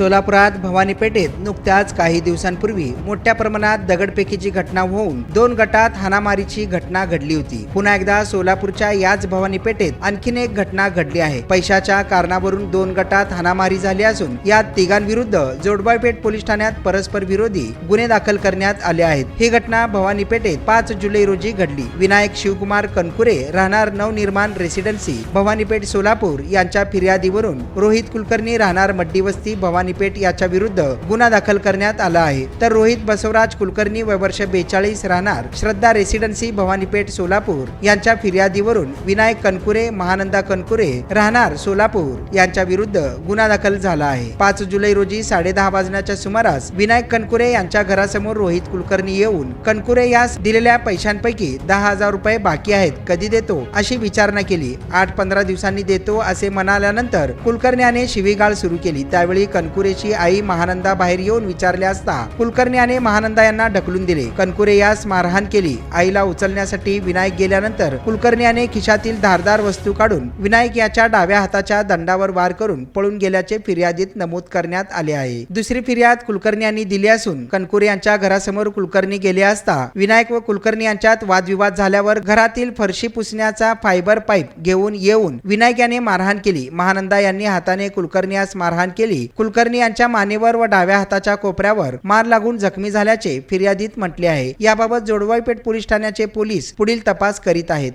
सोलापुरात भवानी पेठेत नुकत्याच काही दिवसांपूर्वी मोठ्या प्रमाणात दगडफेकीची घटना होऊन दोन गटात हानामारीची घटना घडली होती. पुन्हा एकदा सोलापूरच्या याच भवानी पेठेत आणखीन एक घटना घडली आहे. पैशाच्या कारणावरून दोन गटात हानामारी झाली असून या तिघांविरुद्ध जोडबाईपेठ पोलीस ठाण्यात परस्पर विरोधी गुन्हे दाखल करण्यात आले आहेत. ही घटना भवानी पेठेत पाच जुलै रोजी घडली. विनायक शिवकुमार कनकुरे राहणार नवनिर्माण रेसिडेन्सी भवानीपेठ सोलापूर यांच्या फिर्यादीवरून रोहित कुलकर्णी राहणार मड्डी वस्ती भवानीपेठ याच्या विरुद्ध गुन्हा दाखल करण्यात आला आहे. तर रोहित बसवराज कुलकर्णी वय वर्ष बेचाळीस राहणार श्रद्धा रेसिडेन्सी भवानीपेठ सोलापूर यांच्या फिर्यादीवरून विनायक कनकुरे महानंदा कनकुरे राहणार सोलापूर यांच्या विरुद्ध गुन्हा दाखल झाला आहे. पाच जुलै रोजी साडेदहा वाजण्याच्या सुमारास विनायक कनकुरे यांच्या घरासमोर रोहित कुलकर्णी येऊन कनकुरे यास दिलेल्या पैशांपैकी दहा हजार रुपये बाकी आहेत कधी देतो अशी विचारणा केली. आठ पंधरा दिवसांनी देतो असे म्हणाल्यानंतर कुलकर्ण्याने शिवीगाळ सुरू केली. त्यावेळी कनकुरेची आई महानंदा बाहेर येऊन विचारले असता कुलकर्ण्याने महानंदा यांना ढकलून दिले. कनकुरे यास मारहाण केली. आईला उचलण्यासाठी विनायक गेल्यानंतर कुलकर्ण्याने खिशातील धारदार वस्तू काढून विनायक याच्या डाव्या हाताच्या दंडावर वार करून पळून गेल्याचे फिर्यादीत नमूद करण्यात आले आहे. दुसरी फिर्याद कुलकर्णी यांनी दिली असून कनकुरे यांच्या घरासमोर कुलकर्णी गेले असता विनायक व कुलकर्णी यांच्यात वादविवाद झाल्यावर घरातील फरशी पुसण्याचा फायबर पाईप घेऊन येऊन विनायक याने मारहाण केली. महानंदा यांनी हाताने कुलकर्णी यास मारहाण केली. कुलकर्णी कुलकर्णी यांच्या मानेवर व डाव्या हाताच्या कोपऱ्यावर मार लागून जखमी झाल्याचे फिर्यादीत म्हटले आहे. याबाबत जोडवाईपेठ पोलीस ठाण्याचे पोलीस पुढील तपास करीत आहेत.